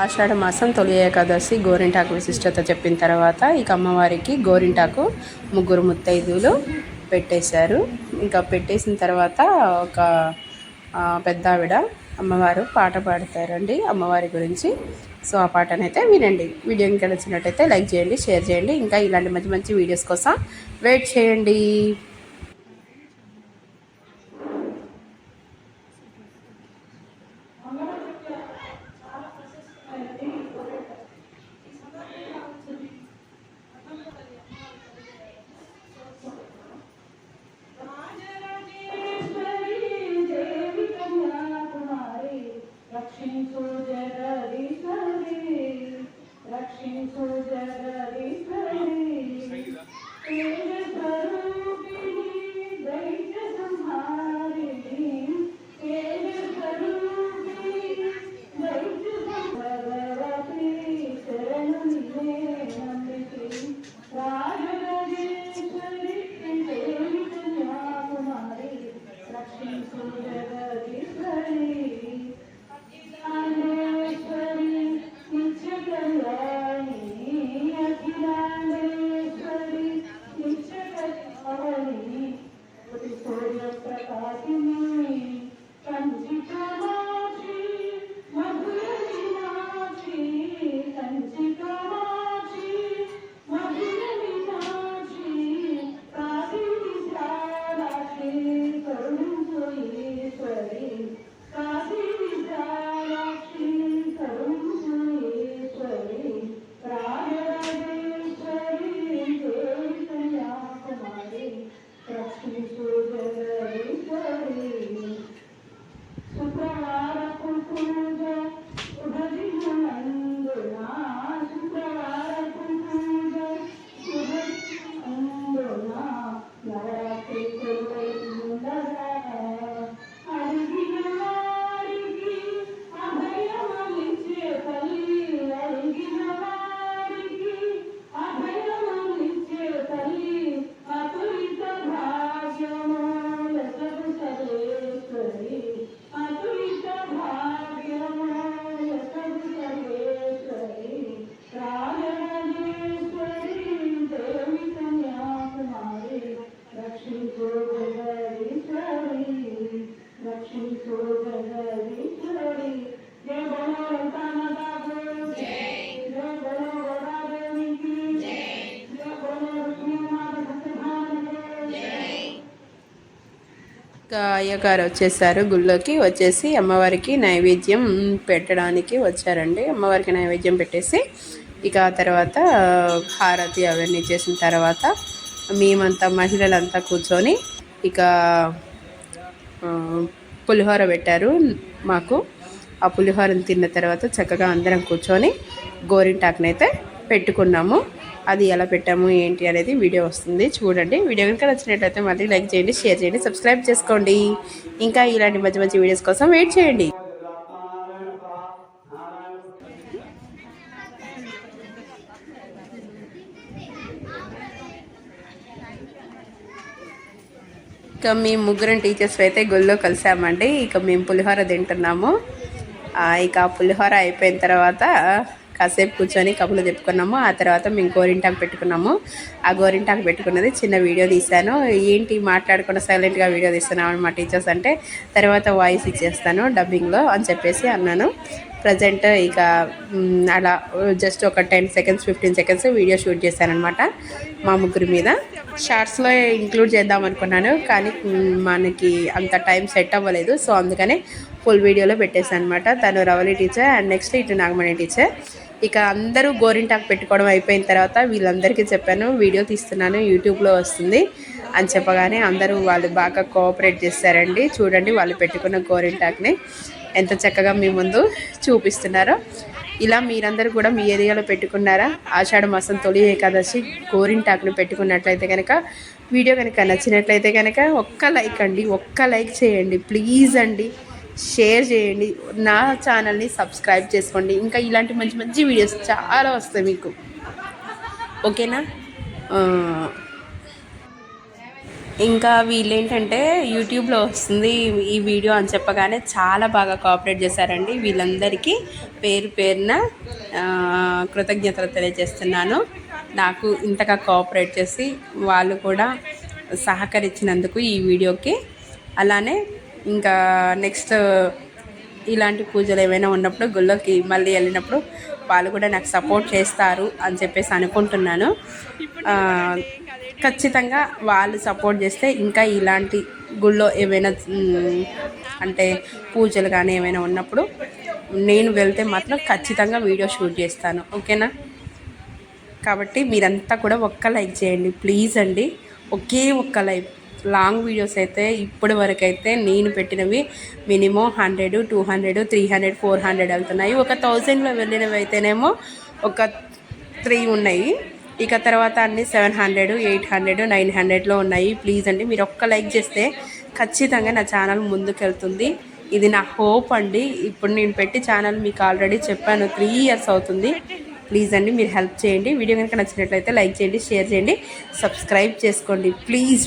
ఆషాఢ మాసం తొలి ఏకాదశి గోరింటాకు విశిష్టత చెప్పిన తర్వాత ఇక అమ్మవారికి గోరింటాకు ముగ్గురు ముత్తైదులు పెట్టేశారు. ఇంకా పెట్టేసిన తర్వాత ఒక పెద్ద ఆవిడ అమ్మవారు పాట పాడతారండి. అమ్మవారి గురించి సో ఆ పాటనైతే వినండి. వీడియో ఇంకా నచ్చినట్టయితే లైక్ చేయండి షేర్ చేయండి. ఇంకా ఇలాంటి మంచి మంచి వీడియోస్ కోసం వెయిట్ చేయండి. ఇంకా అయ్యగారు వచ్చేసారు. గుళ్ళోకి వచ్చేసి అమ్మవారికి నైవేద్యం పెట్టడానికి వచ్చారండి. అమ్మవారికి నైవేద్యం పెట్టేసి ఇక ఆ తర్వాత హారతి అవన్నీ చేసిన తర్వాత మేమంతా మహిళలంతా కూర్చొని ఇక పులిహోర పెట్టారు మాకు. ఆ పులిహోరను తిన్న తర్వాత చక్కగా అందరం కూర్చొని గోరింటాకునైతే పెట్టుకున్నాము. అది ఎలా పెట్టాము ఏంటి అనేది వీడియో వస్తుంది. చూడండి. వీడియో కనుక నచ్చినట్లయితే మళ్ళీ లైక్ చేయండి షేర్ చేయండి సబ్స్క్రైబ్ చేసుకోండి. ఇంకా ఇలాంటి మంచి మంచి వీడియోస్ కోసం వెయిట్ చేయండి. ఇక మేము ముగ్గురం టీచర్స్ అయితే గుళ్ళో కలిసామండి. ఇక మేము పులిహోర తింటున్నాము. ఇక ఆ పులిహోర అయిపోయిన తర్వాత కాసేపు కూర్చొని కబులు చెప్పుకున్నాము. ఆ తర్వాత మేము గోరింటాకు పెట్టుకున్నాము. ఆ గోరింటాకు పెట్టుకున్నది చిన్న వీడియో తీశాను. ఏంటి మాట్లాడకుండా సైలెంట్గా వీడియో తీస్తున్నాను మా టీచర్స్ అంటే. తర్వాత వాయిస్ ఇచ్చేస్తాను డబ్బింగ్లో అని చెప్పేసి అన్నాను. ప్రజెంట్ ఇక అలా జస్ట్ ఒక ten seconds fifteen seconds video shoot చేశానమాట మా ముగ్గురి మీద. షార్ట్స్లో ఇంక్లూడ్ చేద్దాం అనుకున్నాను కానీ మనకి అంత టైం సెట్ అవ్వలేదు. సో అందుకనే ఫుల్ వీడియోలో పెట్టేశాను అనమాట తను రవలి టీచర్ అండ్ నెక్స్ట్ ఇటు నాగమణి టీచర్ ఇక అందరూ గోరింటాకు పెట్టుకోవడం అయిపోయిన తర్వాత వీళ్ళందరికీ చెప్పాను వీడియో తీస్తున్నాను యూట్యూబ్లో వస్తుంది అని చెప్పగానే అందరూ వాళ్ళు బాగా కోఆపరేట్ చేస్తారండి. చూడండి వాళ్ళు పెట్టుకున్న గోరింటాకుని ఎంత చక్కగా మీ ముందు చూపిస్తున్నారో. ఇలా మీరందరూ కూడా మీ ఏరియాలో పెట్టుకున్నారా? ఆషాఢ మాసం తొలి ఏకాదశి గోరింటాకును పెట్టుకున్నట్లయితే కనుక వీడియో కనుక నచ్చినట్లయితే కనుక ఒక్క లైక్ అండి ఒక్క లైక్ చేయండి ప్లీజ్ అండి. షేర్ చేయండి. నా ఛానల్ని సబ్స్క్రైబ్ చేసుకోండి. ఇంకా ఇలాంటి మంచి మంచి వీడియోస్ చాలా వస్తాయి మీకు. ఓకేనా? ఇంకా వీళ్ళేంటంటే యూట్యూబ్లో వస్తుంది ఈ వీడియో అని చెప్పగానే చాలా బాగా కోఆపరేట్ చేశారండి. వీళ్ళందరికీ పేరు పేరున కృతజ్ఞతలు తెలియజేస్తున్నాను. నాకు ఇంతగా కోఆపరేట్ చేసి వాళ్ళు కూడా సహకరించినందుకు ఈ వీడియోకి. అలానే ఇంకా నెక్స్ట్ ఇలాంటి పూజలు ఏమైనా ఉన్నప్పుడు గుళ్ళోకి మళ్ళీ వెళ్ళినప్పుడు వాళ్ళు కూడా నాకు సపోర్ట్ చేస్తారు అని చెప్పేసి అనుకుంటున్నాను. ఖచ్చితంగా వాళ్ళు సపోర్ట్ చేస్తే ఇంకా ఇలాంటి గుళ్ళో ఏమైనా అంటే పూజలు కానీ ఏమైనా ఉన్నప్పుడు నేను వెళ్తే మాత్రం ఖచ్చితంగా వీడియో షూట్ చేస్తాను. ఓకేనా? కాబట్టి మీరంతా కూడా ఒక్క లైక్ చేయండి. ప్లీజ్ అండి. ఒకే ఒక్క లైక్. లాంగ్ వీడియోస్ అయితే ఇప్పటి వరకు అయితే నేను పెట్టినవి minimum hundred two hundred three hundred four hundred వెళ్తున్నాయి. ఒక థౌజండ్లో వెళ్ళినవి అయితేనేమో ఒక త్రీ ఉన్నాయి. ఇక తర్వాత అన్ని seven hundred eight hundred nine హండ్రెడ్లో ఉన్నాయి. ప్లీజ్ అండి మీరు ఒక్క లైక్ చేస్తే ఖచ్చితంగా నా ఛానల్ ముందుకెళ్తుంది. ఇది నా హోప్ అండి. ఇప్పుడు నేను పెట్టి ఛానల్ మీకు ఆల్రెడీ చెప్పాను త్రీ ఇయర్స్ అవుతుంది. ప్లీజ్ అండి మీరు హెల్ప్ చేయండి. వీడియో కనుక నచ్చినట్లయితే లైక్ చేయండి షేర్ చేయండి సబ్స్క్రైబ్ చేసుకోండి. ప్లీజ్.